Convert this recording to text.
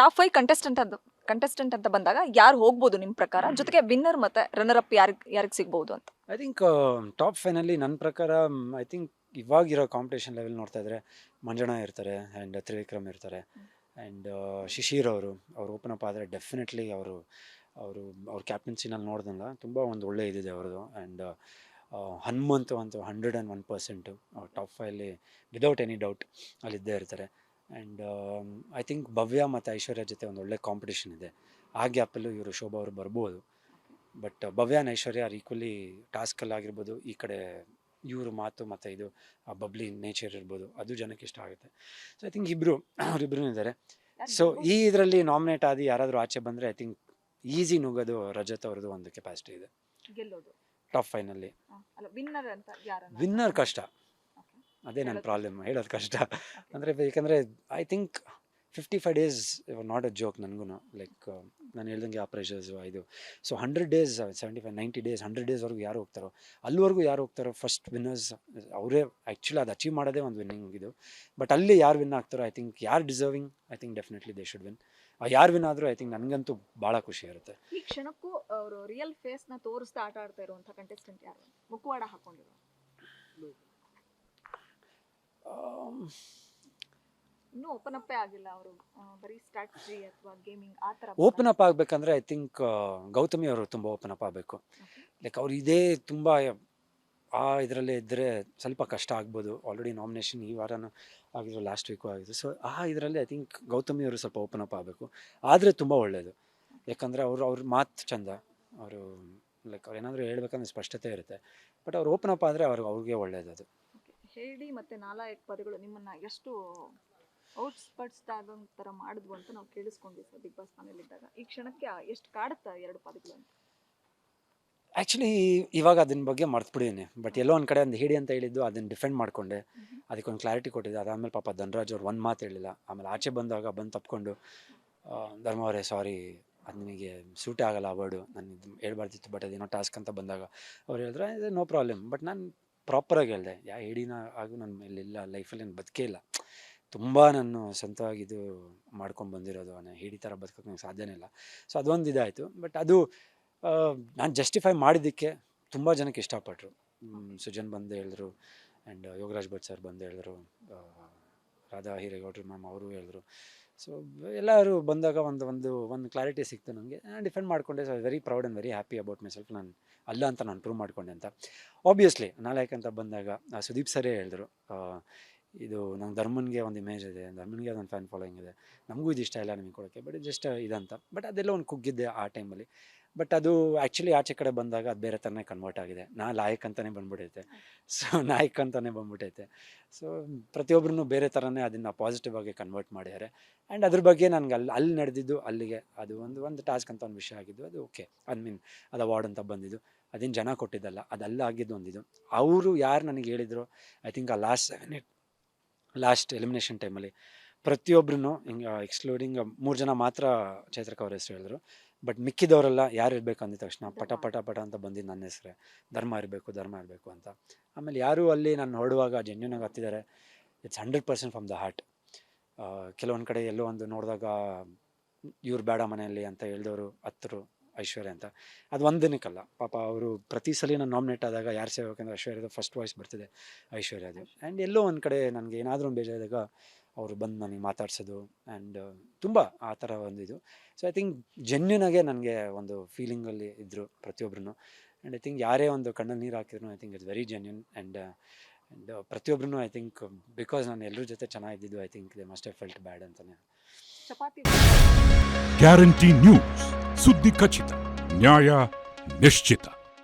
Top five contestant ಅಂತ contestant ಅಂತ ಬಂದಾಗ ಯಾರು ಹೋಗ್ಬೋದು ನಿಮ್ಮ ಪ್ರಕಾರ? ಜೊತೆಗೆ ವಿನ್ನರ್ ಮತ್ತೆ ರನ್ನರ್ ಅಪ್ ಯಾರಿಗೆ ಯಾರಿಗೆ ಸಿಗ್ಬೋದು ಅಂತ? ಐ ಥಿಂಕ್ ಟಾಪ್ ಫೈನಲ್ಲಿ ನನ್ನ ಪ್ರಕಾರ ಐ ಥಿಂಕ್ ಇವಾಗಿರೋ ಕಾಂಪಿಟೇಷನ್ ಲೆವೆಲ್ ನೋಡ್ತಾ ಇದ್ರೆ ಮಂಜಣ್ಣ ಇರ್ತಾರೆ ಆ್ಯಂಡ್ ತ್ರಿವಿಕ್ರಮ್ ಇರ್ತಾರೆ ಆ್ಯಂಡ್ ಶಿಶಿರ್ ಅವರು ಅವ್ರು ಓಪನ್ ಅಪ್ ಆದರೆ ಡೆಫಿನೆಟ್ಲಿ ಅವರು ಅವರು ಅವ್ರ ಕ್ಯಾಪ್ಟನ್ಸಿನಲ್ಲಿ ನೋಡ್ದಂಗ ತುಂಬ ಒಂದು ಒಳ್ಳೆ ಇದಿದೆ ಅವ್ರದ್ದು ಆ್ಯಂಡ್ ಹನುಮಂತು ಅಂತ hundred and one percent top ಫೈಲಿ without any doubt ಅಲ್ಲಿದ್ದೇ ಇರ್ತಾರೆ. ಆ್ಯಂಡ್ ಐ ಥಿಂಕ್ ಭವ್ಯ ಮತ್ತು ಐಶ್ವರ್ಯ ಜೊತೆ ಒಂದು ಒಳ್ಳೆ ಕಾಂಪಿಟೇಷನ್ ಇದೆ. ಆ ಗ್ಯಾಪಲ್ಲೂ ಇವರು ಶೋಭಾ ಅವರು ಬರ್ಬೋದು. But Bhavya and Aishwarya are equally ಟಾಸ್ಕಲ್ಲಾಗಿರ್ಬೋದು ಈ ಕಡೆ ಇವರು ಮಾತು ಮತ್ತು ಇದು ಆ ಬಬ್ಲಿ ನೇಚರ್ ಇರ್ಬೋದು. ಅದು ಜನಕ್ಕೆ ಇಷ್ಟ ಆಗುತ್ತೆ. ಸೊ ಐ ಥಿಂಕ್ ಇಬ್ಬರು ಅವರಿಬ್ಬರು ಇದ್ದಾರೆ. ಸೊ ಈ ಇದರಲ್ಲಿ ನಾಮಿನೇಟ್ ಆದಿ ಯಾರಾದರೂ ಆಚೆ ಬಂದರೆ ಐ ಥಿಂಕ್ ಈಸಿ ನುಗ್ಗೋದು ರಜತ್ ಅವ್ರದ್ದು ಒಂದು ಕೆಪಾಸಿಟಿ ಇದೆ. ಟಾಪ್ ಫೈನಲ್ಲಿ ವಿನ್ನರ್ ಕಷ್ಟ. ಅದೇ ನನ್ನ ಪ್ರಾಬ್ಲಮ್ ಹೇಳೋದು ಕಷ್ಟ. ಅಂದರೆ ಯಾಕಂದರೆ I think fifty five days not a joke ನನಗೂ ಲೈಕ್ ನಾನು ಹೇಳ್ದಂಗೆ ಆ ಪ್ರೆಷರ್ಸು ಇದು. So hundred days seventy five ninety days hundred ಡೇಸ್ವರೆಗೂ ಯಾರು ಹೋಗ್ತಾರೋ ಅಲ್ಲಿವರೆಗೂ ಯಾರು ಹೋಗ್ತಾರೋ ಫಸ್ಟ್ ವಿನ್ನರ್ಸ್ ಅವರೇ ಆ್ಯಕ್ಚುಲಿ ಅದು ಅಚೀವ್ ಮಾಡೋದೇ ಒಂದು ವಿನ್ನಿಂಗ್ ಇದು. ಬಟ್ ಅಲ್ಲಿ ಯಾರು ವಿನ್ ಆಗ್ತಾರೋ ಐ ಥಿಂಕ್ ಯಾರು deserving I think definitely they should win ಯಾರು ವಿನ್ ಆದರೂ ಐ ಥಿಂಕ್ ನನಗಂತೂ ಭಾಳ ಖುಷಿ ಇರುತ್ತೆ. ಈ ಕ್ಷಣಕ್ಕೂ ಅವರು ರಿಯಲ್ ಫೇಸ್ನ ನ ತೋರಿಸ್ತಾ ಆಟ ಆಡ್ತಾ ಇರುವಂಥ ಕಂಟೆಸ್ಟೆಂಟ್ ಯಾರು? ಮುಖವಾಡ ಹಾಕೊಂಡಿರೋ ಇನ್ನೂ ಓಪನ್ ಅಪ್ಪೇ ಆಗಿಲ್ಲ ಅವರು. ಬರೀ ಸ್ಟ್ರಾಟಜಿ ಅಥವಾ ಗೇಮಿಂಗ್ ಆ ಓಪನ್ ಅಪ್ ಆಗಬೇಕಂದ್ರೆ ಐ ಥಿಂಕ್ ಗೌತಮಿ ಅವರು ತುಂಬ ಓಪನ್ ಅಪ್ ಆಗಬೇಕು. ಲೈಕ್ ಅವ್ರು ಇದೇ ತುಂಬ ಆ ಇದರಲ್ಲೇ ಇದ್ದರೆ ಸ್ವಲ್ಪ ಕಷ್ಟ ಆಗ್ಬೋದು. ಆಲ್ರೆಡಿ ನಾಮಿನೇಷನ್ ಈ ವಾರನೂ ಆಗಿದ್ರು ಲಾಸ್ಟ್ ವೀಕು ಆಗಿದ್ರು. ಸೊ ಆ ಇದರಲ್ಲಿ ಐ ಥಿಂಕ್ ಗೌತಮಿ ಅವರು ಸ್ವಲ್ಪ ಓಪನ್ ಅಪ್ ಆಗಬೇಕು. ಆದರೆ ತುಂಬ ಒಳ್ಳೆಯದು ಯಾಕಂದರೆ ಅವರು ಅವ್ರ ಮಾತು ಚಂದ. ಅವರು ಲೈಕ್ ಅವ್ರು ಏನಾದರೂ ಹೇಳ್ಬೇಕಂದ್ರೆ ಸ್ಪಷ್ಟತೆ ಇರುತ್ತೆ. ಬಟ್ ಅವ್ರು ಓಪನ್ ಅಪ್ ಆದರೆ ಅವ್ರಿಗೆ ಅವ್ರಿಗೆ ಒಳ್ಳೆಯದು ಹೇಳಿ ಮತ್ತೆ ನಾಲಾಯಕ್ ಪದಗಳು ನಿಮ್ಮನ್ನ ಎಷ್ಟು ಔಟ್ಸ್ಪರ್ಟ್ಸ್ ತರ ಮಾಡಿದ್ವು ಅಂತ ನಾವು ಕೇಳಿಸ್ಕೊಂಡ್ವಿ ಸರ್ ಬಿಗ್ ಬಾಸ್ ಮನೇಲಿದ್ದಾಗ ಈ ಕ್ಷಣಕ್ಕೆ ಎಷ್ಟು ಕಾಡುತ್ತಾ ಎರಡು ಪದಗಳು ಅಂತ? ಆ್ಯಕ್ಚುಲಿ ಇವಾಗ ಅದನ್ನ ಬಗ್ಗೆ ಮರ್ತ್ಬಿಟ್ಟಿದ್ದೀನಿ ಬಟ್ ಎಲ್ಲೋ ಒಂದು ಕಡೆ ಒಂದು ಹೇಳಿ ಅಂತ ಹೇಳಿದ್ದು ಅದನ್ನು ಡಿಫೆಂಡ್ ಮಾಡಿಕೊಂಡೆ. ಅದಕ್ಕೊಂದು ಕ್ಲಾರಿಟಿ ಕೊಟ್ಟಿದ್ದೆ. ಅದಾದಮೇಲೆ ಪಾಪ ಧನರಾಜ್ ಅವ್ರು ಒಂದು ಮಾತು ಹೇಳಿಲ್ಲ. ಆಮೇಲೆ ಆಚೆ ಬಂದಾಗ ಬಂದು ತಪ್ಕೊಂಡು ಆ, ಧರ್ಮ ಅವರೇ ಸಾರಿ ಅದು ನಿಮಗೆ ಸೂಟೇ ಆಗಲ್ಲ ಆ ವರ್ಡು ನಾನು ಇದು ಹೇಳ್ಬಾರ್ದಿತ್ತು ಬಟ್ ಅದೇನೋ ಟಾಸ್ಕ್ ಅಂತ ಬಂದಾಗ. ಅವ್ರು ಹೇಳಿದ್ರೆ ನೋ ಪ್ರಾಬ್ಲಮ್ ಬಟ್ ನಾನು ಪ್ರಾಪರಾಗಿ ಹೇಳಿದೆ. ಯಾ ಹೇಳಿನ ಆಗು ನನ್ನ ಮೇಲೆ ಇಲ್ಲ, ಲೈಫಲ್ಲಿ ನಾನು ಬದುಕೇ ಇಲ್ಲ. ತುಂಬ ನಾನು ಸ್ವಂತವಾಗಿ ಇದು ಮಾಡ್ಕೊಂಡು ಬಂದಿರೋದು ನಾನು ಹೇಳಿ ಥರ ಬದುಕೋಕೆ ನಂಗೆ ಸಾಧ್ಯನೇ ಇಲ್ಲ. ಸೊ, ಅದೊಂದು ಇದಾಯಿತು. ಬಟ್ ಅದು ನಾನು ಜಸ್ಟಿಫೈ ಮಾಡಿದ್ದಕ್ಕೆ ತುಂಬ ಜನಕ್ಕೆ ಇಷ್ಟಪಟ್ಟರು ಸುಜನ್ ಬಂದು ಹೇಳಿದ್ರು ಆ್ಯಂಡ್ ಯೋಗರಾಜ್ ಭಟ್ ಸರ್ ಬಂದು ಹೇಳಿದ್ರು ರಾಧಾ ಹಿರೇಗೌಡ್ರು ಮ್ಯಾಮ್ ಅವರು ಹೇಳಿದ್ರು. ಸೊ ಎಲ್ಲರೂ ಬಂದಾಗ ಒಂದು ಒಂದು ಒಂದು ಕ್ಲಾರಿಟಿ ಸಿಕ್ತು ನನಗೆ. ನಾನು ಡಿಫೆಂಡ್ ಮಾಡಿಕೊಂಡೆ. So very proud and very happy about myself ನಾನು ಅಲ್ಲ ಅಂತ ನಾನು ಪ್ರೂವ್ ಮಾಡಿಕೊಂಡೆ ಅಂತ. ಆಬ್ವಿಯಸ್ಲಿ ನಾಲ್ಕು ಅಂತ ಬಂದಾಗ ಸುದೀಪ್ ಸರೇ ಹೇಳಿದ್ರು ಇದು ನಂಗೆ ಧರ್ಮನ್ಗೆ ಒಂದು ಇಮೇಜ್ ಇದೆ. ಧರ್ಮನ್ಗೆ ಅದೊಂದು ಫ್ಯಾನ್ ಫಾಲೋಯಿಂಗ್ ಇದೆ. ನಮಗೂ ಇದು ಇಷ್ಟ ಇಲ್ಲ ನಿಮಗೆ ಕೊಡೋಕ್ಕೆ. ಬಟ್ ಜಸ್ಟ್ ಇದಂತ. ಬಟ್ ಅದೆಲ್ಲ ಒಂದು ಕುಗ್ಗಿದ್ದೆ ಆ ಟೈಮಲ್ಲಿ ಬಟ್ ಅದು ಆ್ಯಕ್ಚುಲಿ ಆಚೆ ಕಡೆ ಬಂದಾಗ ಅದು ಬೇರೆ ಥರನೇ ಕನ್ವರ್ಟ್ ಆಗಿದೆ. ನಾ ಲಾಯಕ್ ಅಂತಲೇ ಬಂದ್ಬಿಟ್ಟೈತೆ ಸೊ ನಾಯಕ್ ಅಂತಲೇ ಬಂದ್ಬಿಟ್ಟೈತೆ ಸೊ ಪ್ರತಿಯೊಬ್ಬರೂ ಬೇರೆ ಥರನೇ ಅದನ್ನು ಪಾಸಿಟಿವ್ ಆಗಿ ಕನ್ವರ್ಟ್ ಮಾಡ್ಯಾರೆ ಆ್ಯಂಡ್ ಅದ್ರ ಬಗ್ಗೆ ನನಗೆ ಅಲ್ಲಿ ಅಲ್ಲಿ ನಡೆದಿದ್ದು ಅಲ್ಲಿಗೆ ಅದು ಒಂದು ಒಂದು ಟಾಸ್ಕ್ ಅಂತ ಒಂದು ವಿಷಯ ಆಗಿದ್ದು ಅದು ಓಕೆ ಐ ಮೀನ್ ಅದು ಅವಾರ್ಡ್ ಅಂತ ಬಂದಿದ್ದು. ಅದೇನು ಜನ ಕೊಟ್ಟಿದ್ದಲ್ಲ ಅದೆಲ್ಲ ಆಗಿದ್ದು ಒಂದಿದು. ಅವರು ಯಾರು ನನಗೆ ಹೇಳಿದ್ರು? ಐ ಥಿಂಕ್ ಆ last seven eight last elimination ಟೈಮಲ್ಲಿ ಪ್ರತಿಯೊಬ್ಬರೂ ಹಿಂಗೆ ಎಕ್ಸ್ಕ್ಲೂಡಿಂಗ್ ಮೂರು ಜನ ಮಾತ್ರ ಚೈತ್ರಕ ಅವ್ರ ಹೆಸರು ಹೇಳಿದ್ರು. ಬಟ್ ಮಿಕ್ಕಿದವರೆಲ್ಲ ಯಾರು ಇರಬೇಕು ಅಂದಿದ ತಕ್ಷಣ ಪಟ ಪಟ ಪಟ ಅಂತ ಬಂದಿದ್ದು ನನ್ನ ಹೆಸರೇ. ಧರ್ಮ ಇರಬೇಕು ಧರ್ಮ ಇರಬೇಕು ಅಂತ. ಆಮೇಲೆ ಯಾರೂ ಅಲ್ಲಿ ನಾನು ನೋಡುವಾಗ ಜೆನ್ಯೂನಾಗಿ ಹತ್ತಿದ್ದಾರೆ it's hundred percent from the heart ಕೆಲವೊಂದು ಕಡೆ ಎಲ್ಲೋ ಒಂದು ನೋಡಿದಾಗ ಇವ್ರು ಬೇಡ ಮನೆಯಲ್ಲಿ ಅಂತ ಹೇಳಿದವರು ಹತ್ತರು ಐಶ್ವರ್ಯ ಅಂತ. ಅದು ಒಂದು ದಿನಕ್ಕಲ್ಲ. ಪಾಪ ಅವರು ಪ್ರತಿ ಸಲ ನಾನು ನಾಮಿನೇಟ್ ಆದಾಗ ಯಾರು ಸೇರ್ಬೇಕಂದ್ರೆ ಐಶ್ವರ್ಯದ ಫಸ್ಟ್ ವಾಯ್ಸ್ ಬರ್ತಿದೆ. ಐಶ್ವರ್ಯದು. ಆ್ಯಂಡ್ ಎಲ್ಲೋ ಒಂದು ಕಡೆ ನನಗೆ ಏನಾದರೂ ಒಂದು ಬೇಜಾರಾದಾಗ ಅವರು ಬಂದು ನನಗೆ ಮಾತಾಡ್ಸೋದು ಆ್ಯಂಡ್ ತುಂಬ ಆ ಥರ ಒಂದು ಇದು. ಸೊ ಐ ಥಿಂಕ್ ಜೆನ್ಯೂನಾಗೆ ನನಗೆ ಒಂದು ಫೀಲಿಂಗಲ್ಲಿ ಇದ್ದರು ಪ್ರತಿಯೊಬ್ಬರೂ ಆ್ಯಂಡ್ ಐ ಥಿಂಕ್ ಯಾರೇ ಒಂದು ಕಣ್ಣಲ್ಲಿ ನೀರು ಹಾಕಿದ್ರು I think it's very genuine and and ಪ್ರತಿಯೊಬ್ಬರೂ ಐ ಥಿಂಕ್ ಬಿಕಾಸ್ ನಾನು ಎಲ್ಲರ ಜೊತೆ ಚೆನ್ನಾಗಿದ್ದಿದ್ದು I think they must have felt bad ಅಂತಲೇ ಚಪಾತಿ. ಗ್ಯಾರಂಟಿ ನ್ಯೂಸ್ ಸುದ್ದಿ ಖಚಿತ ನ್ಯಾಯ ನಿಶ್ಚಿತ.